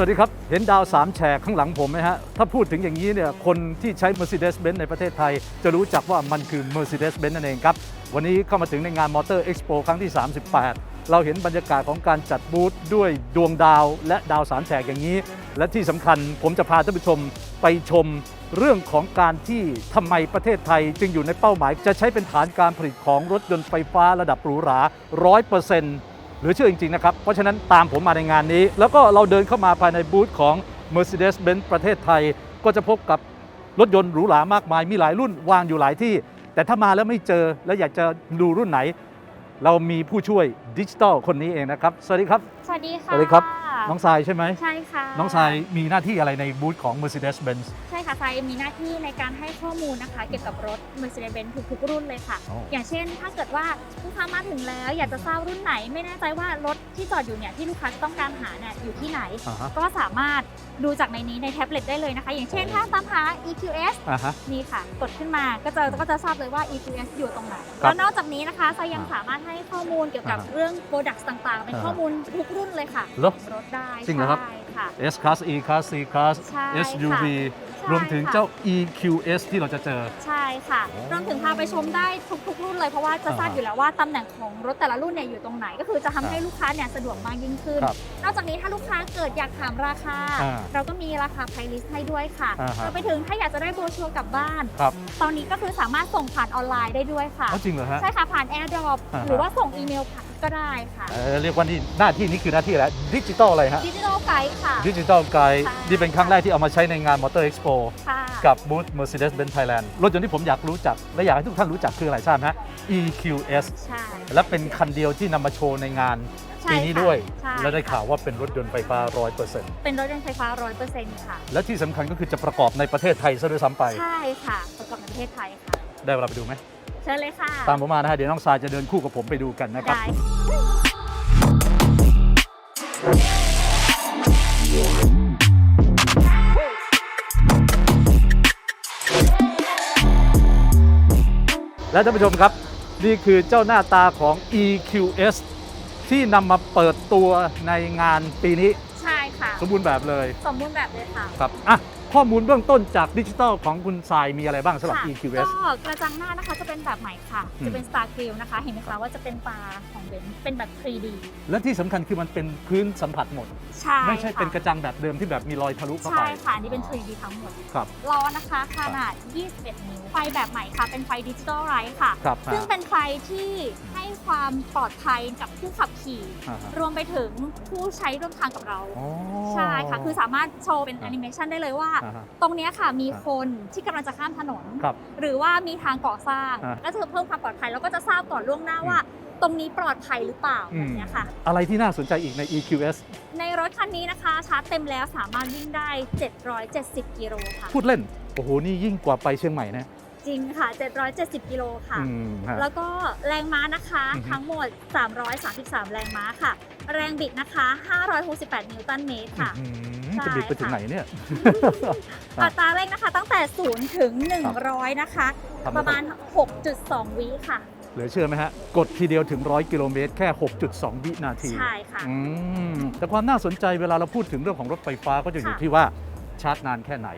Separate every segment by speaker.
Speaker 1: วัสดีครับ เห็นดาวสามแฉกข้างหลังผมไหมฮะ ถ้าพูดถึงอย่างนี้เนี่ยคนที่ใช้ Mercedes-Benz ในประเทศไทย จะรู้จักว่ามันคือ Mercedes-Benz นั่นเองครับ วันนี้เข้ามาถึงในงาน Motor Expo ครั้งที่ 38 เราเห็นบรรยากาศของการจัดบูธด้วยดวงดาวและดาวสามแฉกอย่างนี้ และที่สำคัญผมจะพาท่านผู้ชมไปชมเรื่องของการที่ทำไมประเทศไทย จึงอยู่ในเป้าหมาย จะใช้เป็นฐานการผลิตของรถยนต์ไฟฟ้าระดับหรูหรา100% หรือเชื่อจริง ๆ นะครับ เพราะฉะนั้นตามผมมาในงานนี้ แล้วก็เราเดินเข้ามาภายในบูธของ Mercedes-Benz ประเทศไทย ก็จะพบกับรถยนต์หรูหรามากมาย มีหลายรุ่นวางอยู่หลายที่ แต่ถ้ามาแล้วไม่เจอแล้วอยากจะดูรุ่นไหน เรามีผู้ช่วยดิจิตอลคนนี้เองนะครับ สวัสดีครับ
Speaker 2: วัสดีค่ะ
Speaker 1: สวัสดีครับ น้องทรายใช่ไหม
Speaker 2: ใช่ค่ะ
Speaker 1: น้องทรายมีหน้าที่อะไรในบูธของ Mercedes-Benz
Speaker 2: ใช่ค่ะทรายมีหน้าที่ในการให้ข้อมูลนะคะ เกี่ยวกับรถ Mercedes-Benz ทุกๆรุ่นเลยค่ะ
Speaker 1: อ๋อ
Speaker 2: อย่างเช่น ถ้าเกิดว่าลูกค้ามาถึงแล้ว อยากจะทราบรุ่นไหน ไม่แน่ใจว่ารถที่จอดอยู่เนี่ยที่ลูกค้าต้องการหาเนี่ยอยู่ที่ไหน
Speaker 1: อ่าฮะ
Speaker 2: ก็สามารถดูจากในนี้ในแท็บเล็ตได้เลยนะคะ อย่างเช่นถ้าตามหา EQS
Speaker 1: อ่าฮะ
Speaker 2: นี่ค่ะ กดขึ้นมาก็จะก็จะทราบเลยว่า EQS อยู่ตรงไหน
Speaker 1: ครับ
Speaker 2: แล้วนอกจากนี้นะคะทรายยัง
Speaker 1: อ่า
Speaker 2: สามารถให้ข้อมูลเกี่ยวกับ
Speaker 1: อ่าฮะ
Speaker 2: เรื่อง Products ต่างๆ เป็น
Speaker 1: อ่าฮะ
Speaker 2: ข้อมูลทุกรุ่นเลยค่ะ
Speaker 1: เหรอ
Speaker 2: รถได้
Speaker 1: จริงเหรอครับ
Speaker 2: ใช่ค่ะ
Speaker 1: S Class E Class C Class
Speaker 2: ใช่
Speaker 1: SUV
Speaker 2: ค่ะ
Speaker 1: รวมถึง
Speaker 2: ใช่ค่ะ
Speaker 1: เจ้า EQS ที่เราจะเจอ
Speaker 2: ใช่ค่ะ
Speaker 1: โอ้
Speaker 2: รวมถึงพาไปชมได้ทุกๆ รุ่นเลยเพราะว่าจะทราบ
Speaker 1: อ่าฮะ
Speaker 2: อยู่แล้วว่าตำแหน่งของรถแต่ละรุ่นเนี่ยอยู่ตรงไหน ก็คือจะทำให้
Speaker 1: ครับ
Speaker 2: ลูกค้าเนี่ยสะดวกมากยิ่งขึ้น
Speaker 1: ครับ
Speaker 2: นอกจากนี้ถ้าลูกค้าเกิดอยากถามราคา
Speaker 1: อ่า
Speaker 2: เราก็มีราคาไพลิสให้ด้วยค่ะ
Speaker 1: อ่าฮะ
Speaker 2: รวมไปถึงถ้าอยากจะได้โบรชัวร์กลับบ้าน
Speaker 1: ครับ
Speaker 2: ตอนนี้ก็คือสามารถส่งผ่านออนไลน์ได้ด้วยค่ะ
Speaker 1: อ๋อจริงเหรอฮะ
Speaker 2: ใช่ค่ะผ่าน AirDrop
Speaker 1: อ่าฮะ
Speaker 2: หรือว่าส่งอีเมลผ่าน ก็ได้ค่ะ
Speaker 1: เอ่อเรียกว่านี่หน้าที่นี้คือหน้าที่อะไรดิจิตอลอะไรฮะ
Speaker 2: ดิจิทัลไกด์ค่ะ
Speaker 1: ดิจิตอลไกด์
Speaker 2: ใช่
Speaker 1: นี่เป็นครั้งแรกที่เอามาใช้ในงาน Motor Expo
Speaker 2: ค่ะ
Speaker 1: กับบูธ Mercedes-Benz Thailand รถยนต์ที่ผมอยากรู้จัก และอยากให้ทุกท่านรู้จักคืออะไรทราบไหมฮะ EQS
Speaker 2: ใช่
Speaker 1: และเป็นคันเดียวที่นำมาโชว์ในงาน
Speaker 2: ใช่
Speaker 1: ปีนี้
Speaker 2: ค่ะ
Speaker 1: ด้วย
Speaker 2: ใช่
Speaker 1: และได้
Speaker 2: ค่ะ
Speaker 1: ข่าวว่าเป็นรถยนต์ไฟฟ้า 100%
Speaker 2: เป็นรถยนต์ไฟฟ้า 100%ค่ะ
Speaker 1: และที่สำคัญก็คือจะประกอบในประเทศไทยซะด้วยซ้ำไป
Speaker 2: ใช่ค่ะประกอบในประเทศไทยค่ะ
Speaker 1: ได้เวลาไปดูไหม
Speaker 2: เชิญเลยค่ะ
Speaker 1: ตามผมมานะฮะเดี๋ยวน้องทรายจะเดินคู่กับผมไปดูกันนะครับ
Speaker 2: ได้
Speaker 1: และท่านผู้ชมครับ นี่คือเจ้าหน้าตาของ EQS ที่นำมาเปิดตัวในงานปีนี้
Speaker 2: ใช่ค่ะ
Speaker 1: สมบูรณ์แบบเลย
Speaker 2: สมบูรณ์แบบเลยค่ะ
Speaker 1: ครับ อะ ข้อมูลเบื้องต้นจากดิจิทัลของคุณทรายมีอะไรบ้างสำหรับ
Speaker 2: ค่ะ
Speaker 1: EQS
Speaker 2: ก็กระจังหน้านะคะจะเป็นแบบใหม่ค่ะ
Speaker 1: อืม
Speaker 2: จะเป็น Star Grill นะคะ เห็นไหมคะว่าจะเป็นตาของเบนซ์เป็นแบบ 3D
Speaker 1: และที่สำคัญคือมันเป็นพื้นสัมผัสหมด
Speaker 2: ใช่
Speaker 1: ไม่ใช่เป็นก
Speaker 2: ค่ะ
Speaker 1: ระจังแบบเดิมที่แบบมีรอยทะลุเข้าไป
Speaker 2: ใช่ค่ะอันนี่เป็น 3D ทั้งหมด
Speaker 1: ครับ
Speaker 2: ล้อนะคะ ขนาด 21 นิ้ว ไฟแบบใหม่ค่ะ เป็นไฟดิจิตอลไรท์ค่ะ
Speaker 1: ครับ
Speaker 2: ซึ่งเป็นไฟที่ให้ความปลอดภัยกับผู้ขับขี่
Speaker 1: อ่าฮะ
Speaker 2: รวมไปถึงผู้ใช้ร่วมทางกับเรา
Speaker 1: อ๋อ
Speaker 2: ใช่ค่ะ คือสามารถโชว์เป็นแอนิเมชันได้เลยว่า
Speaker 1: อ่าฮะ
Speaker 2: ตรงเนี้ยค่ะมี
Speaker 1: อ่า
Speaker 2: คนที่กำลังจะข้ามถนน
Speaker 1: ครับ
Speaker 2: หรือว่ามีทางก่อสร้าง
Speaker 1: อ่า
Speaker 2: ก็จะเพิ่มความปลอดภัยแล้วก็จะทราบก่อนล่วงหน้าว่า ตรงนี้ปลอดภัยหรือเปล่า
Speaker 1: อื
Speaker 2: แบ
Speaker 1: ม
Speaker 2: บเนี้ยค่ะ
Speaker 1: อะไรที่น่าสนใจอีกใน EQS
Speaker 2: ในรถคันนี้นะคะชาร์จเต็มแล้วสามารถวิ่งได้ 770 กิโลค่ะ
Speaker 1: พูดเล่น โอ้โห นี่ยิ่งกว่าไปเชียงใหม่นะ
Speaker 2: จริงค่ะ 770 กิโลค่ะ
Speaker 1: อืมฮะ
Speaker 2: แล้วก็แรงม้านะคะ
Speaker 1: อือฮึ
Speaker 2: ทั้งหมด 333 แรงม้าค่ะ แรงบิดนะคะ 568 นิวตันเมตรค่ะ
Speaker 1: อื้อหือ
Speaker 2: ใช่
Speaker 1: จะบิดไปถึง
Speaker 2: ค่ะ
Speaker 1: ไหนเนี่ย
Speaker 2: อัตราเร่งนะคะตั้งแต่ 0 ถึง 100 นะคะ
Speaker 1: ทำได้
Speaker 2: ประมาณ 6.2 วิค่ะ
Speaker 1: เหลือเชื่อไหมฮะ กดทีเดียวถึง 100 กิโลเมตร แค่ 6.2 วินาที
Speaker 2: ใช่ค่ะ
Speaker 1: อืมแต่ความน่าสนใจเวลาเราพูดถึงเรื่องของรถไฟฟ้าก็จะอยู่
Speaker 2: ค่ะ
Speaker 1: ที่ว่าชาร์จนานแค่ไหน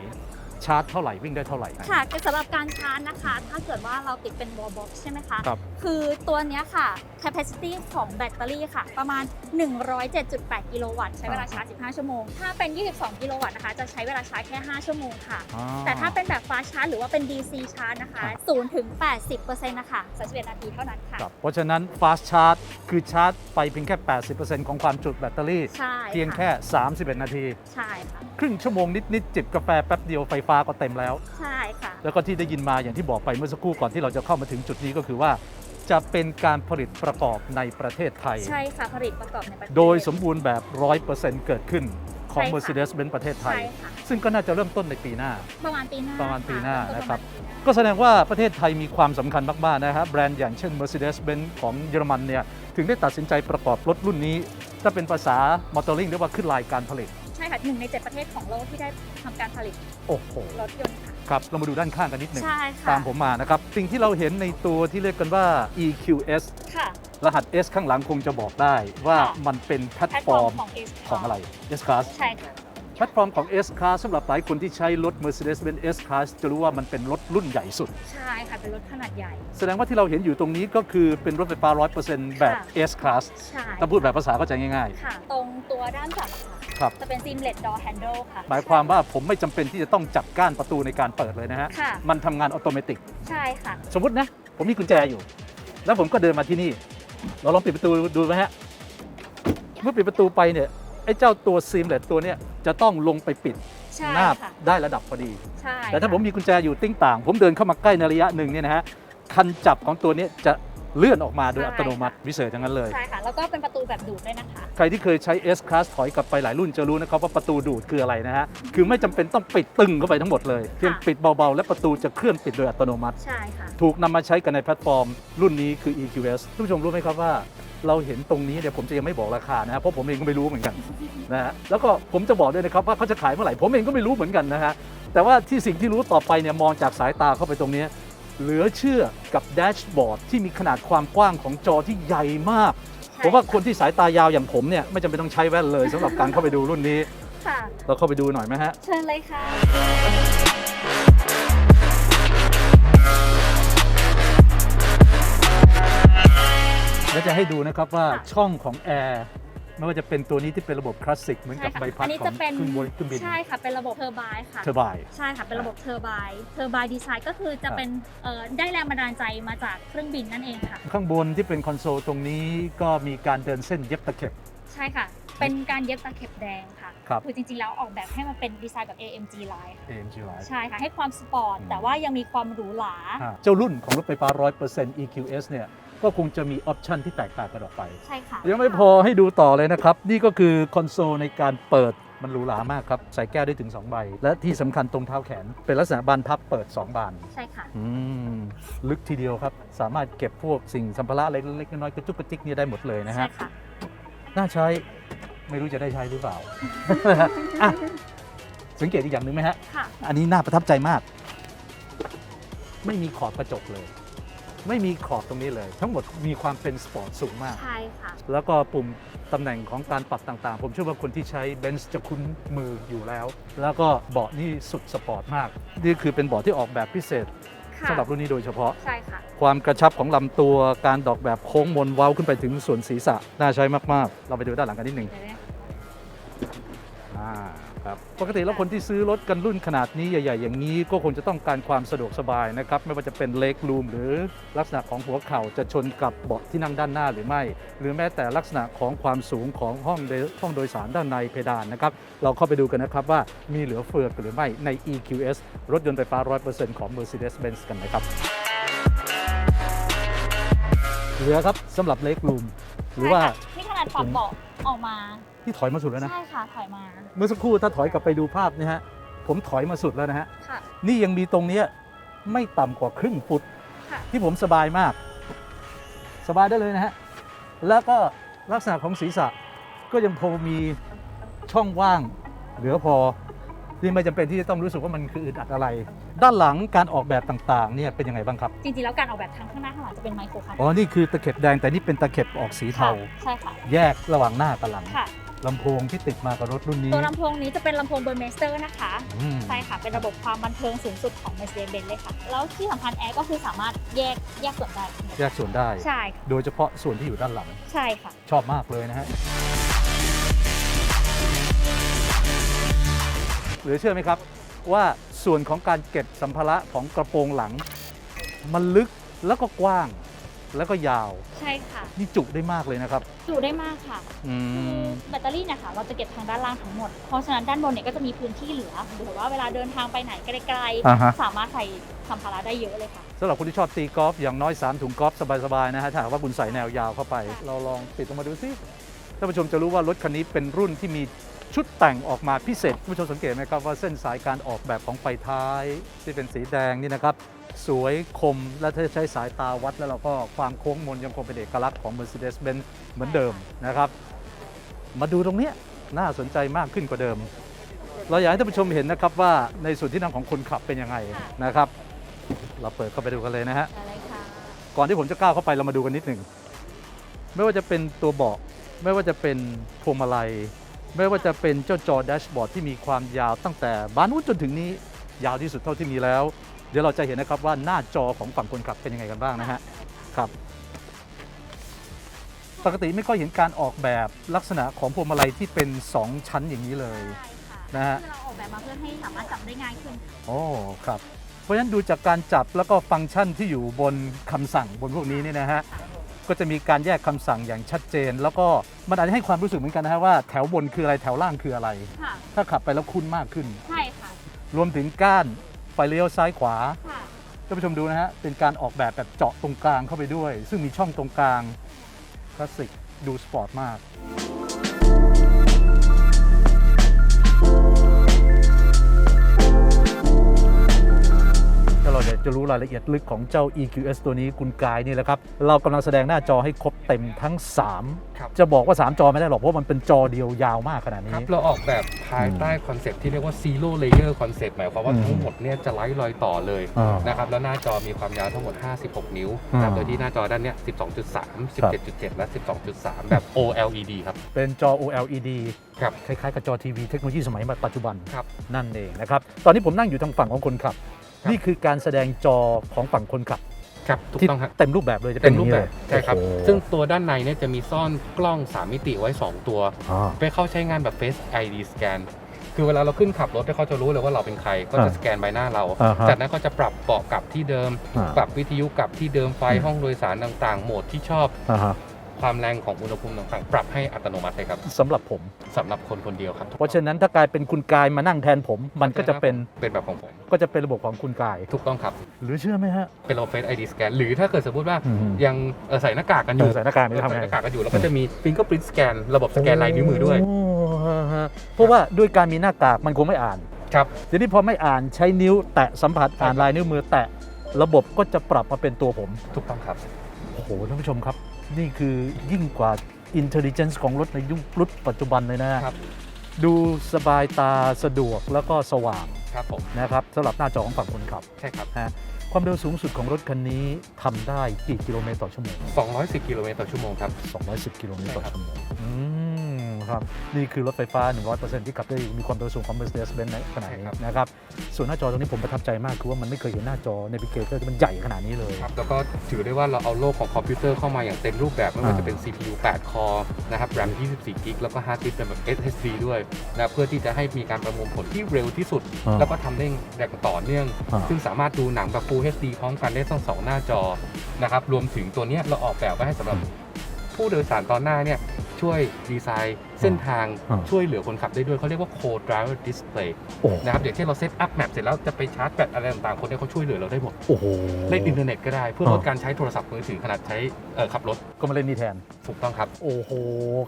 Speaker 1: ชาร์จเท่าไหร่วิ่งได้เท่าไหร่
Speaker 2: ค่ะสำหรับการชาร์จนะคะ ถ้าเกิดว่าเราติดเป็น wall box ใช่ไหมคะ
Speaker 1: ครับ
Speaker 2: คือตัวเนี้ยค่ะ capacity ของแบตเตอรี่ค่ะ ประมาณ 107.8 กิโลวัตต์ ใช้เวลาชาร์จ 15 ชั่วโมง ถ้าเป็น 22 กิโลวัตต์นะคะ จะใช้เวลาชาร์จแค่ 5 ชั่วโมงค่ะ
Speaker 1: อ่
Speaker 2: แต่ถ้าเป็นแบบ fast charge หรือว่าเป็น DC charge นะคะ
Speaker 1: ครับ
Speaker 2: 0ถึง80%นะคะ31นาทีเท่านั้นค่ะ
Speaker 1: ครับเพราะฉะนั้น fast charge คือชาร์จไปเพียงแค่ 80%ของความจุแบตเตอรี่
Speaker 2: ใช่
Speaker 1: เพียง
Speaker 2: ค่ะ
Speaker 1: แค่31 นาที
Speaker 2: ใช่ค่ะ
Speaker 1: ครึ่งชั่วโมงนิด ๆ จิบกาแฟแป๊บเดียวไฟฟ้าก็เต็มแล้ว
Speaker 2: ใช่ค่ะ
Speaker 1: แล้วก็ที่ได้ยินมาอย่างที่บอกไปเมื่อสักครู่ก่อนที่เราจะเข้ามาถึงจุดนี้ก็คือว่า จะเป็นการผลิตประกอบในประเทศไทย
Speaker 2: ใช่ค่ะผลิตประกอบในประเทศ
Speaker 1: โดยสมบูรณ์แบบ 100%เกิดขึ้นของ
Speaker 2: ใช่ค่ะ
Speaker 1: Mercedes-Benz ประเทศไทย
Speaker 2: ใช่ค่ะ
Speaker 1: ซึ่งก็น่าจะเริ่มต้นในปีหน้า
Speaker 2: ประมาณปีหน้า
Speaker 1: ประมาณปีหน้า
Speaker 2: ค่
Speaker 1: นะครับ
Speaker 2: ปมาณปีหน้า
Speaker 1: ก็แสดงว่าประเทศไทยมีความสำคัญมาก ๆ นะครับแบรนด์อย่างเช่น Mercedes-Benz ของเยอรมันเนี่ยถึงได้ตัดสินใจประกอบรถรุ่นนี้ ถ้าเป็นภาษามอเตอร์ลิงเรียกว่าขึ้นลายการผลิต
Speaker 2: ใช่ค่ะหนึ่งในเจ็ดประเทศของโลกที่ได้ทำการผลิต
Speaker 1: โอ้โห
Speaker 2: รถยนต์ค่ะ
Speaker 1: ครับ เรามาดูด้านข้างกันนิดหนึ่ง
Speaker 2: ใช่ค่ะ
Speaker 1: ตามผมมานะครับ สิ่งที่เราเห็นในตัวที่เรียกกันว่า EQS
Speaker 2: ค่ะ
Speaker 1: รหัส S ข้างหลังคงจะบอกได้ว่า
Speaker 2: ค่ะ
Speaker 1: มันเป็นแพลต
Speaker 2: แพลต
Speaker 1: ฟ
Speaker 2: ฟ
Speaker 1: อ
Speaker 2: อ
Speaker 1: ร์
Speaker 2: ร์
Speaker 1: ม
Speaker 2: มของ S
Speaker 1: ของอะไร S Class
Speaker 2: ใช่ค่ะ
Speaker 1: แพลตฟอร์มของ S Class สำหรับหลายคนที่ใช้รถ Mercedes-Benz S Class จะรู้ว่ามันเป็นรถรุ่นใหญ่สุด
Speaker 2: ใช่ค่ะ เป็นรถขนาดใหญ่
Speaker 1: แสดงว่าที่เราเห็นอยู่ตรงนี้ก็คือเป็นรถไฟฟ้า 100%แบบ
Speaker 2: ค่ะ
Speaker 1: S Class
Speaker 2: ใช่
Speaker 1: ถ้าพูดแบบภาษาเข้าใจง่าย
Speaker 2: ค่ะ ตรงตัวด้านจับอะค่ะ
Speaker 1: ครับ
Speaker 2: จะเป็น seamless door handle ค่ะ
Speaker 1: ๆหมายความว่าผมไม่จำเป็นที่จะต้องจับก้านประตูในการเปิดเลยนะฮะ
Speaker 2: ค่ะ
Speaker 1: มันทำงานอัตโนมัติ
Speaker 2: ใช่ค่ะ
Speaker 1: สมมตินะ ผมมีกุญแจอยู่ แล้วผมก็เดินมาที่นี่ เราลองปิดประตูดูไหมฮะ เมื่อปิดประตูไปเนี่ย ไอ้เจ้าตัวซีมเลตตัวเนี้ยจะต้องลงไปปิด
Speaker 2: ใช่
Speaker 1: หน้า
Speaker 2: ค่ะ
Speaker 1: ได้ระดับพอดี
Speaker 2: ใช่
Speaker 1: แต่ถ้าผมมีกุญแจอยู่ติ้งต่าง ผมเดินเข้ามาใกล้ในระยะหนึ่งเนี่ยนะฮะ คันจับของตัวเนี้ยจะ เลื่อนออกมาโดยอัตโนมัติวิเศษอย่างนั้นเลย
Speaker 2: ใช่ค่ะ แล้วก็เป็นประตูแบบดูดด้วยนะคะ
Speaker 1: ใครที่เคยใช้ S Class ถอยกลับไปหลายรุ่นจะรู้นะครับว่าประตูดูดคืออะไรนะฮะ คือไม่จำเป็นต้องปิดตึงเข้าไปทั้งหมดเลย เพียงปิดเบาๆ และประตูจะเคลื่อนปิดโดยอัตโนมัติ
Speaker 2: ใช่ค่ะ
Speaker 1: ถูกนำมาใช้กันในแพลตฟอร์ม รุ่นนี้คือ EQS ทุกผู้ชมรู้ไหมครับว่า เราเห็นตรงนี้เดี๋ยวผมจะยังไม่บอกราคานะฮะเพราะผมเองก็ไม่รู้เหมือนกันนะฮะแล้วก็ผมจะบอกด้วยนะครับว่าเขาจะขายเมื่อไหร่ผมเองก็ไม่รู้เหมือนกันนะฮะแต่ว่าที่สิ่งที่รู้ต่อไปเนี่ยมองจากสายตาเข้าไปตรงเนี้ย เหลือเชื่อกับแดชบอร์ดที่มีขนาดความกว้างของจอที่ใหญ่มากผมว่าคนที่สายตายาวอย่างผมเนี่ย ไม่จำเป็นต้องใช้แว่นเลยสำหรับการเข้าไปดูรุ่นนี้
Speaker 2: ค่ะ
Speaker 1: เราเข้าไปดูหน่อยไหมฮะ
Speaker 2: เชิญเลยค่ะ
Speaker 1: แล้วจะให้ดูนะครับว่า
Speaker 2: ค่ะ
Speaker 1: ช่องของแอร์ ไม่ว่าจะเป็นตัวนี้ที่เป็นระบบคลาสสิกเหมือน
Speaker 2: ใช่
Speaker 1: กับ
Speaker 2: ค่ะ
Speaker 1: ใบพั
Speaker 2: อั
Speaker 1: ด
Speaker 2: นนี้
Speaker 1: ขอ
Speaker 2: จะ
Speaker 1: ง
Speaker 2: เป็น
Speaker 1: เครื่องบนเครื่องบิน
Speaker 2: ใช่ค่ะ เป็นระบบเทอร์ไบค่ะ
Speaker 1: เทอร์ไบ
Speaker 2: ใช่ค่ะ เป็นระบบเทอร์ไบเทอร์ไบดีไซน์ก็คือจะเป็นเอ่อได้แรงบันดาลใจมาจากเครื่องบินนั่นเองค่ะ
Speaker 1: ข้างบนที่เป็นคอนโซลตรงนี้ก็มีการเดินเส้นเย็บตะเข็บ
Speaker 2: ใช่ค่ะ เป็นการเย็บตะเข็บแดงค่ะ
Speaker 1: ครับ
Speaker 2: อจริงๆ แล้วออกแบบให้มันเป็นดีไซน์แบบ AMG line ค่ะ
Speaker 1: AMG Line
Speaker 2: ใช่ค่ะ ให้ความสปอร์ต
Speaker 1: อืม
Speaker 2: แต่ว่ายังมีความหรูหรา
Speaker 1: อ่าเจ้ารุ่นของรถไฟฟ้า 100% EQS เนี่ย ก็คงจะมีออปชันที่แตกต่างกันออกไป
Speaker 2: ใช่ค่ะ
Speaker 1: ยังไม่พอให้ดูต่อเลยนะครับ นี่ก็คือคอนโซลในการเปิดมันหรูหรามากครับ ใส่แก้วได้ถึง 2 ใบ และที่สำคัญตรงเท้าแขน เป็นลักษณะบานพับเปิด 2 บาน
Speaker 2: ใช่ค่ะ
Speaker 1: อืมลึกทีเดียวครับ สามารถเก็บพวกสิ่งสัมภาระเล็กๆน้อยๆกระจุกกระจิกเนี่ยได้หมดเลยนะ
Speaker 2: ใช่
Speaker 1: ฮะ
Speaker 2: ค่ะ
Speaker 1: น่าใช้ไม่รู้จะได้ใช้หรือเปล่าอะสังเกตอีกอย่างหนึ่งไหมฮะ
Speaker 2: ค่ะ
Speaker 1: อันนี้น่าประทับใจมาก ไม่มีขอบกระจกเลย ไม่มีขอบตรงนี้เลย ทั้งหมดมีความเป็นสปอร์ตสูงมาก
Speaker 2: ใช่ค่ะ
Speaker 1: แล้วก็ปุ่มตำแหน่งของการปรับต่างๆ ผมเชื่อว่าคนที่ใช้เบนซ์จะคุ้นมืออยู่แล้ว แล้วก็เบาะนี่สุดสปอร์ตมาก นี่คือเป็นเบาะที่ออกแบบพิเศษ
Speaker 2: ค่ะ
Speaker 1: สำหรับรุ่นนี้โดยเฉพาะ
Speaker 2: ใช่ค่ะ
Speaker 1: ความกระชับของลำตัวการดอกแบบโค้งมนเว้าขึ้นไปถึงส่วนศีรษะน่าใช้มากๆ เราไปดูด้านหลังกันนิดหนึ่ง
Speaker 2: เดี๋ยวนะ
Speaker 1: อ่า ครับปกติแล้วคนที่ซื้อรถกันรุ่นขนาดนี้ใหญ่ ๆ อย่างนี้ก็คงจะต้องการความสะดวกสบายนะครับ ไม่ว่าจะเป็นเล็กรูมหรือลักษณะของหัวเข่าจะชนกับเบาะที่นั่งด้านหน้าหรือไม่ หรือแม้แต่ลักษณะของความสูงของห้องโดยห้องโดยสารด้านในเพดานนะครับ เราเข้าไปดูกันนะครับว่ามีเหลือเฟือหรือไม่ใน EQS รถยนต์ไฟฟ้า 100%ของ Mercedes-Benz กันนะครับเหลือครับสำหรับเล็กรูมหรือว่า
Speaker 2: ใช่ค่ะนี่ขนาดปรับเบาะออกมา
Speaker 1: ที่ถอยมาสุดแล้วนะ
Speaker 2: ใช่ค่ะถอยมา
Speaker 1: เมื่อสักครู่ถ้าถอยกลับไปดูภาพเนี่ยฮะ ผมถอยมาสุดแล้วนะฮะ
Speaker 2: ค่ะ
Speaker 1: นี่ยังมีตรงเนี้ยไม่ต่ำกว่าครึ่งฟุต
Speaker 2: ค่ะ
Speaker 1: ที่ผมสบายมาก สบายได้เลยนะฮะ แล้วก็ลักษณะของศีรษะก็ยังพอมีช่องว่างเหลือพอที่ไม่จำเป็นที่จะต้องรู้สึกว่ามันคืออึดอัดอะไร ด้านหลังการออกแบบต่างๆเนี่ยเป็นยังไงบ้างครับ
Speaker 2: จริงๆแล้วการออกแบบทั้งข้างหน้าข้างหลังจะเป็นไมโครคัส
Speaker 1: อ๋อ นี่คือตะเข็บแดงแต่นี่เป็นตะเข็บออกสีเทา
Speaker 2: ใช่ค่ะ
Speaker 1: แยกระหว่างหน้ากับหลัง
Speaker 2: ค่ะ
Speaker 1: ลำโพงที่ติดมากับรถรุ่นนี้
Speaker 2: ตัวลำโพงนี้จะเป็นลำโพงเบอร์เมสเตอร์นะคะ
Speaker 1: อืม
Speaker 2: ใช่ค่ะ เป็นระบบความบันเทิงสูงสุดของ Mercedes-Benz เลยค่ะ แล้วที่สำคัญแอร์ก็คือสามารถแยกแยกส่วนได้
Speaker 1: แยกส่วนได้
Speaker 2: ใช่ค่ะ
Speaker 1: โดยเฉพาะส่วนที่อยู่ด้านหลัง
Speaker 2: ใช่ค่ะ
Speaker 1: ชอบมากเลยนะฮะหรือเชื่อไหมครับ ว่าส่วนของการเก็บสัมภาระของกระโปรงหลัง มันลึกแล้วก็กว้าง แล้วก็ยาว
Speaker 2: ใช่ค่ะ
Speaker 1: นี่จุได้มากเลยนะครับ
Speaker 2: จุได้มากค่ะ
Speaker 1: อื
Speaker 2: คือ
Speaker 1: ม
Speaker 2: แบตเตอรี่เนี่ยค่ะเราจะเก็บทางด้านล่างทั้งหมด เพราะฉะนั้นด้านบนเนี่ยก็จะมีพื้นที่เหลือหรือว่าเวลาเดินทางไปไหนไกล
Speaker 1: อ่าฮะ
Speaker 2: ๆ สามารถใส่สัมภาระได้เยอะเลยค่ะ
Speaker 1: สำหรับคนที่ชอบตีกอล์ฟอย่างน้อย 3 ถุงกอล์ฟสบายๆนะฮะถ้าหากว่าคุณใส่แนวยาวเข้าไป
Speaker 2: ค่ะ
Speaker 1: เราลองปิดออกมาดูซิท่านผู้ชมจะรู้ว่ารถคันนี้เป็นรุ่นที่มีชุดแต่งออกมาพิเศษท่านผู้ชมสังเกตไหมครับว่าเส้นสายการออกแบบของไฟท้ายที่เป็นสีแดงนี่นะครับ สวยคมและถ้าใช้สายตาวัดแล้วเราก็ความโค้งมนยังคงเป็นเอกลักษณ์ของ Mercedes-Benz เหมือนเดิมนะครับ มาดูตรงเนี้ยน่าสนใจมากขึ้นกว่าเดิม เราอยากให้ท่านผู้ชมเห็นนะครับว่าในส่วนที่นั่งของคนขับเป็นยังไง
Speaker 2: ค่ะ
Speaker 1: นะครับ เราเปิดเข้าไปดูกันเลยนะฮะ
Speaker 2: อะไรค่ะ
Speaker 1: ก่อนที่ผมจะก้าวเข้าไปเรามาดูกันนิดหนึ่งไม่ว่าจะเป็นตัวเบาะไม่ว่าจะเป็นพวงมาลัย ไม่ว่าจะเป็นเจ้าจอแดชบอร์ดที่มีความยาวตั้งแต่บานนู้นจนถึงนี้ยาวที่สุดเท่าที่มีแล้ว เดี๋ยวเราจะเห็นนะครับว่าหน้าจอของฝั่งคนขับเป็นยังไงกันบ้างนะฮะครับ ปกติไม่ค่อยเห็นการออกแบบลักษณะของพวงมาลัยที่เป็น 2 ชั้นอย่างนี้เลย
Speaker 2: ใช่ค่ะ
Speaker 1: นะฮะ
Speaker 2: คือเราออกแบบมาเพื่อให้สามารถจับได้ง่ายขึ้น
Speaker 1: โอ้ครับ เพราะฉะนั้นดูจากการจับแล้วก็ฟังก์ชันที่อยู่บนคำสั่งบนพวกนี้นี่นะฮะ ก็จะมีการแยกคำสั่งอย่างชัดเจน แล้วก็มันอาจจะให้ความรู้สึกเหมือนกันนะฮะว่าแถวบนคืออะไรแถวล่างคืออะไร
Speaker 2: ค่ะ
Speaker 1: ถ้าขับไปแล้วคุ้นมากขึ้น
Speaker 2: ใช่ค่ะ
Speaker 1: รวมถึงก้าน ไฟเลี้ยวซ้ายขวา
Speaker 2: ค่ะ
Speaker 1: ท่านผู้ชมดูนะฮะเป็นการออกแบบแบบเจาะตรงกลางเข้าไปด้วย ซึ่งมีช่องตรงกลางคลาสสิกดูสปอร์ตมาก เราอยากจะรู้รายละเอียดลึกของเจ้า EQS ตัวนี้คุณกายนี่แหละครับ เรากำลังแสดงหน้าจอให้ครบเต็มทั้ง
Speaker 3: ครับ
Speaker 1: 3 จะบอกว่า 3 จอไม่ได้หรอก เพราะมันเป็นจอเดียวยาวมากขนาด
Speaker 3: ค
Speaker 1: นี้
Speaker 3: รับเราออกแบบภายใต้คอนเซปต์ที่เรียกว่า zero layer concept หมายความว่า
Speaker 1: อืม
Speaker 3: ทั้งหมดเนี่ยจะไร้รอยต่อเลย
Speaker 1: อ่าน
Speaker 3: นะครับแล้วหน้าจอมีความยาวทั้งหมด 56 นิ้ว
Speaker 1: อ่า
Speaker 3: นะครับโดยที่หน้าจอด้านเนี้ย12.3 17.7 และ 12.3 แบบ OLED ครับ
Speaker 1: เป็นจอ OLED
Speaker 3: ครับ
Speaker 1: คล้ายๆกับจอทีวีเทคโนโลยีสมัยปัจจุบัน
Speaker 3: ครับ
Speaker 1: นั่นเองนะครับ ตอนนี้ผมนั่งอยู่ทางฝั่งของคนขับ
Speaker 3: ครับ
Speaker 1: นี่คือการแสดงจอของฝั่งคนขับ
Speaker 3: ครับถูก
Speaker 1: ที่
Speaker 3: ต้องครับ
Speaker 1: เต็มรูปแบบเลยจะเป็
Speaker 3: เต็
Speaker 1: น
Speaker 3: ม
Speaker 1: อ
Speaker 3: รู
Speaker 1: ย่าง
Speaker 3: ป
Speaker 1: นี้
Speaker 3: แบ
Speaker 1: เลย
Speaker 3: บใช่ครับ
Speaker 1: โอ้โห
Speaker 3: ซึ่งตัวด้านในเนี่ยจะมีซ่อนกล้อง 3 มิติไว้ 2 ตัว
Speaker 1: อ่า
Speaker 3: ไปเข้าใช้งานแบบ Face ID scan คือเวลาเราขึ้นขับรถเนี่ยเขาจะรู้เลยว่าเราเป็นใคร ก็จะ
Speaker 1: อ่า
Speaker 3: สแกนใบหน้าเรา
Speaker 1: อ่าฮะ
Speaker 3: จากนั้นก็จะปรับเบาะกลับที่เดิม
Speaker 1: อ่า
Speaker 3: ปรับวิทยุกลับที่เดิมไฟ
Speaker 1: อืม
Speaker 3: ห้องโดยสารต่างๆ โหมดที่ชอบ
Speaker 1: อ่าฮะ
Speaker 3: ความแรงของอุณหภูมิต่างๆ ปรับให้อัตโนมัติเลยครับ
Speaker 1: สำหรับผม
Speaker 3: สำหรับคนคนเดียวครับ
Speaker 1: เพราะฉะนั้นถ้ากลายเป็นคุณกายมานั่งแทนผม มันก็จะเป็น
Speaker 3: เป็นแบบของผม
Speaker 1: ก็จะเป็นระบบของคุณกาย
Speaker 3: ถูกต้องครับ
Speaker 1: หรือเชื่อไหมฮะ
Speaker 3: เป็นระบบ Face ID scan หรือถ้าเกิดสมมติว่า
Speaker 1: อืม
Speaker 3: ยังเอ่อใส่หน้ากากกันอ
Speaker 1: เอยู่อใส่หน้ากากไม่รู้ทำ
Speaker 3: ใส่
Speaker 1: ไง
Speaker 3: หน้ากากกันอยู่แล้วก็จะมี fingerprint scan ระบบสแกนลายนิ้วมือด้วย
Speaker 1: โฮะเพราะว่าด้วยการมีหน้ากากมันคงไม่อ่าน
Speaker 3: ครับ
Speaker 1: ทีนี้พอไม่อ่านใช้นิ้วแตะสัมผัสอ่านลายนิ้วมือแตะระบบก็จะปรับมาเป็นตัวผม
Speaker 3: ถูกต้องครับ
Speaker 1: โอ้โหท่านผู้ชมครับ นี่คือยิ่งกว่า intelligence ของรถในยุครุ่นปัจจุบันเลยนะ
Speaker 3: ครับ
Speaker 1: ดูสบายตาสะดวกแล้วก็สว่าง
Speaker 3: ครับผม
Speaker 1: นะครับสำหรับหน้าจอของฝั่งคนขับ
Speaker 3: ใช่ครับ
Speaker 1: นะความเร็วสูงสุดของรถคันนี้ทำได้กี่กิโลเมตรต่อชั่วโมง
Speaker 3: 210 กิโลเมตรต่อชั่วโมงครับ
Speaker 1: 210 กิโลเมตรต่อ
Speaker 3: ใช่ครับ
Speaker 1: ชั่วโมงอืม ครับ นี่คือรถไฟฟ้า 100%ที่ขับได้มีความเร็วสูงของ Mercedes-Benz ในขนาดนี้นะครับ ส่วนหน้าจอตรงนี้ผมประทับใจมากคือว่ามันไม่เคยเห็นหน้าจอ Navigator ที่มันใหญ่ขนาดนี้เลย
Speaker 3: ครับ แล้วก็ถือได้ว่าเราเอาโลกของคอมพิวเตอร์เข้ามาอย่างเต็มรูปแบบไม่ว่า
Speaker 1: อ่า
Speaker 3: จะเป็น CPU 8 คอร์นะครับ RAM 24 กิกแล้วก็ hard disk เป็นแบบ SSD ด้วยนะเพื่อที่จะให้มีการประมวลผลที่เร็วที่สุด
Speaker 1: อ่า
Speaker 3: แล้วก็ทำได้อย่างต่อเนื่อง
Speaker 1: อ่า
Speaker 3: ซึ่งสามารถดูหนังแบบ Full HD พร้อมกันได้ทั้งสองหน้าจอนะครับรวมถึงตัวเนี้ยเราออกแบบไว้ให้สำหรับผู้โดยสารตอนหน้าเนี่ย ช่วยดีไซน์เส้นทาง
Speaker 1: อ่า
Speaker 3: ช่วยเหลือคนขับได้ด้วยเขาเรียกว่า Co-Driver Display
Speaker 1: โอ้
Speaker 3: นะครับอย่างเช่นเราเซตอัพแมปเสร็จแล้วจะไปชาร์จแบตอะไรต่างๆ คนเนี้เขาช่วยเหลือเราได้หมด
Speaker 1: โอ้โห
Speaker 3: เล่นอินเทอร์เน็ตก็ได้เพื่อ
Speaker 1: อ่า
Speaker 3: ลดการใช้โทรศัพท์มือถือขนาดใช้เอ่อขับรถ
Speaker 1: ก็มาเล่นนี่แทน
Speaker 3: ถูกต้องครับ
Speaker 1: โอ้โห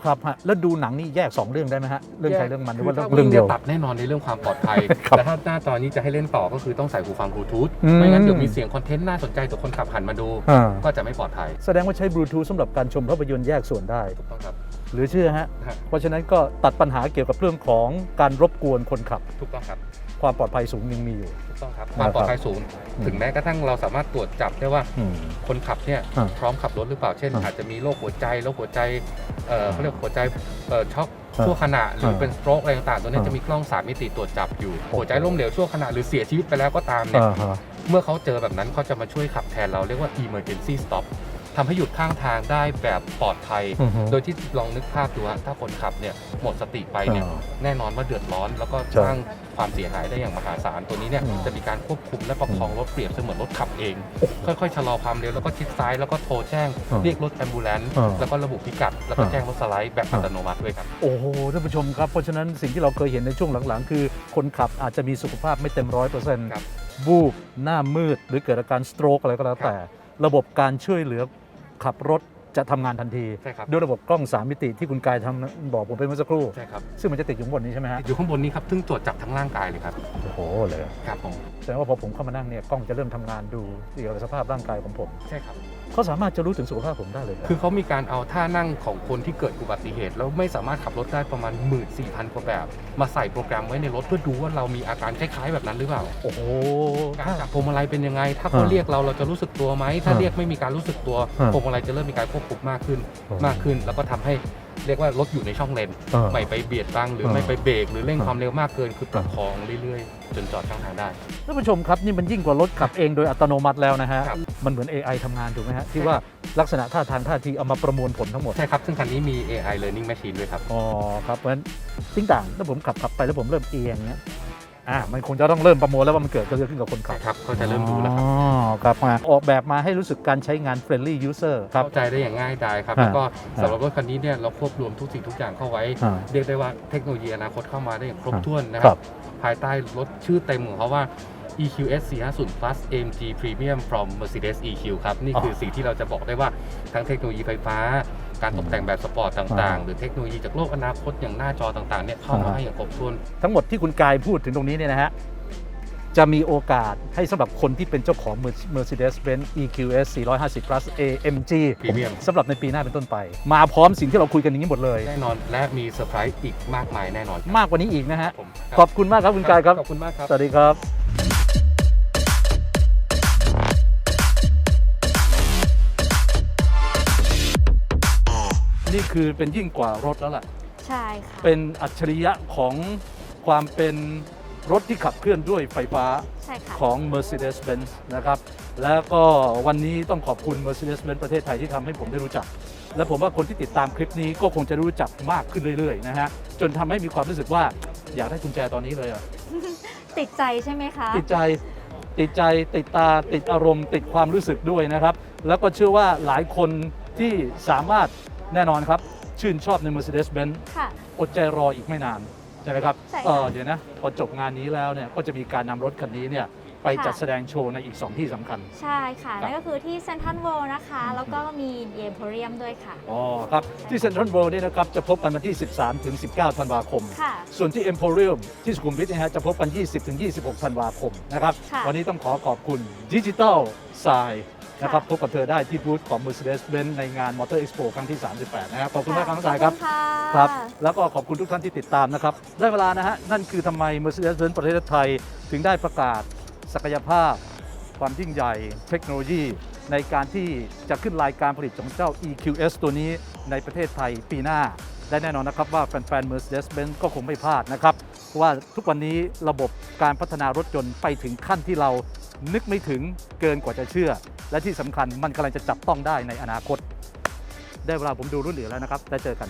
Speaker 1: ครับฮะแล้วดูหนังนี่แยก 2 เรื่องได้ไหมฮะเรื่องใครเรื่องมันหรือว่า
Speaker 3: คืถ้
Speaker 1: เรื่องเดียว
Speaker 3: ตัดแน่นอนในเรื่องความปลอดภัย
Speaker 1: ครับ
Speaker 3: แต่ถ้าหน้าจอนี้จะให้เล่นต่อก็คือต้องใส่หูฟังบลูทูธ
Speaker 1: อืม
Speaker 3: ไม่งั้นเดี๋ยวมีเสียงคอนเทนต์น่าสนใจตัวคนขับหันมาดู
Speaker 1: อ่า
Speaker 3: ก็จะไม่ปลอดภัย
Speaker 1: แสดงว่าใช้บลูทูธสำหรับการชมภาพยนตร์แยกส่วนได้
Speaker 3: ถูกต้องครับ
Speaker 1: หรือเชื่อฮะ
Speaker 3: ฮะ
Speaker 1: เพราะฉะนั้นก็ตัดปัญหาเกี่ยวกับเรื่องของการรบกวนคนขับ
Speaker 3: ถูกต้องครับ
Speaker 1: ความปลอดภัยสูงยังมีอยู่
Speaker 3: ถูกต้องครับ ความปลอดภัยสูง
Speaker 1: อืม
Speaker 3: ถึงแม้กระทั่งเราสามารถตรวจจับได้ว่า
Speaker 1: อืม
Speaker 3: คนขับเนี่ย
Speaker 1: อ่า
Speaker 3: พร้อมขับรถหรือเปล่า เช่น
Speaker 1: อ่า
Speaker 3: อาจจะมีโรคหัวใจ โรคหัวใจ เอ่อเขาเรียกหัวใจเอ่อช็อก
Speaker 1: อ่า
Speaker 3: ชั่วขณะ หรืออาเป็นสโตรกอะไรต่างๆ ตัวเนี้ย
Speaker 1: อ่า
Speaker 3: จะมีกล้องสามมิติตรวจจับอยู่
Speaker 1: โอ้โห
Speaker 3: หัวใจล้มเหลวชั่วขณะ หรือเสียชีวิตไปแล้วก็ตามเนี่ย
Speaker 1: อ่าฮะ
Speaker 3: เมื่อเขาเจอแบบนั้นเขาจะมาช่วยขับแทนเราเรียกว่า emergency stop ทำให้หยุดข้างทางได้แบบปลอดภัย
Speaker 1: อือฮึ
Speaker 3: โดยที่ลองนึกภาพดูฮะถ้าคนขับเนี่ยหมดสติไปเนี่ย
Speaker 1: อ่า
Speaker 3: แน่นอนว่าเดือดร้อน แล้วก็
Speaker 1: ใช่
Speaker 3: สร้างความเสียหายได้อย่างมหาศาลตัวนี้เนี่ย
Speaker 1: อืม
Speaker 3: จะมีการควบคุมและประคองรถเปรียบเสมือนรถขับเอง ค่อยๆชะลอความเร็วแล้วก็ชิดซ้ายแล้วก็โทรแจ้ง
Speaker 1: อ่า
Speaker 3: เรียกรถแอมบูเลนซ์
Speaker 1: อ่า
Speaker 3: แล้วก็ระบุพิกัด แล้วก็
Speaker 1: อ่า
Speaker 3: แจ้งรถสไลด์แบบอัตโนมัติด้วยครับ
Speaker 1: โอ้โหท่านผู้ชมครับเพราะฉะนั้นสิ่งที่เราเคยเห็นในช่วงหลังๆ คือคนขับอาจจะมีสุขภาพไม่เต็มร้อยเปอร์เซ็นต์
Speaker 3: ครับ
Speaker 1: บูบหน้ามืด หรือเกิดอาการสโตรกอะไรก็แล้วแต่ ระบบการช่วยเหลือ ขับรถจะทำงานทันที
Speaker 3: ใช่ครับ
Speaker 1: ด้วยระบบกล้อง3มิติที่คุณกายทำบอกผมไปเมื่อสักครู่
Speaker 3: ใช่ครับ
Speaker 1: ซึ่งมันจะติดอยู่ข้างบนนี้ใช่ไหมฮะ
Speaker 3: อยู่ข้างบนนี้ครับซึ่งตรวจจับทั้งร่างกายเลยครับ
Speaker 1: โอ้โหเลย
Speaker 3: ครับผม
Speaker 1: แสดงว่าพอผมเข้ามานั่งเนี่ยกล้องจะเริ่มทำงานดูเกี่ยวกับสภาพร่างกายของผม
Speaker 3: ใช่ครับ
Speaker 1: เขาสามารถจะรู้ถึงสุขภาพผมได้เลยเหรอ
Speaker 3: คือเขามีการเอาท่านั่งของคนที่เกิดอุบัติเหตุ แล้วไม่สามารถขับรถได้ประมาณ 1 4 0 0 0กว่าแบบ มาใส่โปรแกรมไว้ในรถเพื่อดูว่าเรามีอาการคล้ายๆแบบนั้นหรือเปล่า
Speaker 1: โอ้โห
Speaker 3: การจับพวงมาลัยเป็นยังไง ถ้าเขา
Speaker 1: อ่า
Speaker 3: เรียกเราเราจะรู้สึกตัวไหมถ้า
Speaker 1: อ่า
Speaker 3: เรียกไม่มีการรู้สึกตัว
Speaker 1: อ่า
Speaker 3: พวงมาลัยจะเริ่มมีการควบคุมมากขึ้น
Speaker 1: อ๋อ
Speaker 3: มากขึ้น แล้วก็ทำให้ เรียกว่ารถอยู่ในช่องเลน
Speaker 1: เออ
Speaker 3: ไม่ไปเบียดบังหรือ
Speaker 1: เออ
Speaker 3: ไม่ไปเบรกหรือเร่ง
Speaker 1: เออ
Speaker 3: ความเร็วมากเกินคือประคองเรื่อยๆ จนจอดข้างทางได้
Speaker 1: ท่านผู้ชมครับ นี่มันยิ่งกว่ารถขับเองโดยอัตโนมัติแล้วนะฮะ
Speaker 3: ครับ
Speaker 1: มันเหมือน AI ทำงานถูกไหมฮะ ที่ว่าลักษณะท่าทางท่าทีเอามาประมวลผลทั้งหมด
Speaker 3: ใช่ครับ ซึ่งคันนี้มี AI learning machine ด้วยครับ
Speaker 1: อ๋อครับ เพราะฉะนั้นทิ้งต่างถ้าผมขับขับไปแล้วผมเริ่มเอียงเนี้ย อ่ามันคงจะต้องเริ่มประมวลแล้วว่ามันเกิดอะไรขึ้นกับคนขับ
Speaker 3: ครับเขาจะเริ่มรู้แล้วครับ
Speaker 1: อ๋อครับมาออกแบบมาให้รู้สึกการใช้งาน friendly user ครับ
Speaker 3: เข้าใจได้อย่างง่ายดายครับ
Speaker 1: อ่า
Speaker 3: แล้วก็สำหรับรถคันนี้เนี่ยเราควบรวมทุกสิ่งทุกอย่างเข้าไว้
Speaker 1: อ่า
Speaker 3: เรียกได้ว่าเทคโนโลยีอนาคตเข้ามาได้อย่างครบ
Speaker 1: อ่า
Speaker 3: ถ้วนนะค
Speaker 1: ครั
Speaker 3: รับ บ ภายใต้รถชื่อเต็มของเขาว่า EQS 450 Plus AMG Premium from Mercedes EQ ครับ นี่คือสิ่งที่เราจะบอกได้ว่าทั้งเทคโนโลยีไฟฟ้า การตกแต่งแบบสปอร์ตต่างๆ หรือเทคโนโลยีจากโลกอนาคตอย่างหน้าจอต่างๆเนี่ยเข้ามาให้อย่างครบถ้วน
Speaker 1: ทั้งหมดที่คุณกายพูดถึงตรงนี้เนี่ยนะฮะจะมีโอกาสให้สำหรับคนที่เป็นเจ้าของ Mercedes-Benz EQS 450 plus AMG
Speaker 3: Premium
Speaker 1: สำหรับในปีหน้าเป็นต้นไป มาพร้อมสิ่งที่เราคุยกันอย่างนี้หมดเลย
Speaker 3: แน่นอนและมีเซอร์ไพรส์อีกมากมายแน่นอน
Speaker 1: มากกว่านี้อีกนะฮะ
Speaker 3: ผม
Speaker 1: ขอบคุณมากครับคุณกายครับ
Speaker 3: ขอบคุณมากครับ
Speaker 1: สวัสดีครับ นี่คือเป็นยิ่งกว่ารถแล้วล่ะ
Speaker 2: ใช่ค่ะ
Speaker 1: เป็นอัจฉริยะของความเป็นรถที่ขับเคลื่อนด้วยไฟฟ้า
Speaker 2: ใช่ค่ะ
Speaker 1: ของ Mercedes-Benz นะครับ แล้วก็วันนี้ต้องขอบคุณ Mercedes-Benz ประเทศไทยที่ทำให้ผมได้รู้จัก และผมว่าคนที่ติดตามคลิปนี้ก็คงจะรู้จักมากขึ้นเรื่อยๆนะฮะ จนทำให้มีความรู้สึกว่าอยากได้กุญแจตอนนี้เลยอะ
Speaker 2: ติดใจใช่ไหมคะ
Speaker 1: ติดใจติดใจติดตาติดอารมณ์ ติดความรู้สึกด้วยนะครับ แล้วก็เชื่อว่าหลายคนที่สามารถ แน่นอนครับ ชื่นชอบใน Mercedes-Benz
Speaker 2: ค่ะ
Speaker 1: อดใจรออีกไม่นาน ใช่ไหมครับ
Speaker 2: ใช่ค่ะ
Speaker 1: เออเดี๋ยวนะพอจบงานนี้แล้วเนี่ยก็จะมีการนำรถคันนี้เนี่ยไป
Speaker 2: ค่ะ
Speaker 1: จัดแสดงโชว์ในอีก 2 ที่สำคัญ
Speaker 2: ใช่ค่ะ
Speaker 1: ครับ
Speaker 2: นั่นก็คือที่เซนทรัลเวิลด์นะคะแล้วก็มีเยมโพเรียมด้วยค่ะ
Speaker 1: อ๋อครับ ที่เซ็นทรัลเวิลด์เนี่ยนะครับ จะพบกันวันที่ 13 ถึง 19 ธันวาคม
Speaker 2: ค่ะ
Speaker 1: ส่วนที่ Emporium ที่สุขุมวิทเนะฮะจะพบกัน 20 ถึง 26 ธันวาคมนะครับ
Speaker 2: ค่ะ
Speaker 1: วันนี้ต้องขอขอบคุณดิจิ t a ล s าย นะครับพบกับเธอได้ที่บูธของ Mercedes-Benz ในงาน Motor Expo ครั้งที่ 38 นะครับ ขอบคุณมากครับน้องสายครับ
Speaker 2: ขอณะ
Speaker 1: ครับแล้วก็ขอบคุณทุกท่านที่ติดตามนะครับ ได้เวลานะฮะ นั่นคือทำไม Mercedes-Benz ประเทศไทย ถึงได้ประกาศ ศักยภาพ ความยิ่งใหญ่ เทคโนโลยี ในการที่จะขึ้นรายการผลิตของเจ้า EQS ตัวนี้ในประเทศไทยปีหน้าได้แน่นอนนะครับว่าแฟนๆ Mercedes-Benz ก็คงไม่พลาดนะครับเพราะว่าทุกวันนี้ระบบการพัฒนารถยนต์ไปถึงขั้นที่เรานึกไม่ถึงเกินกว่าจะเชื่อ และที่สำคัญมันกำลังจะจับต้องได้ในอนาคต ได้เวลาผมดูรุ่นเหลือแล้วนะครับ แล้วเจอกัน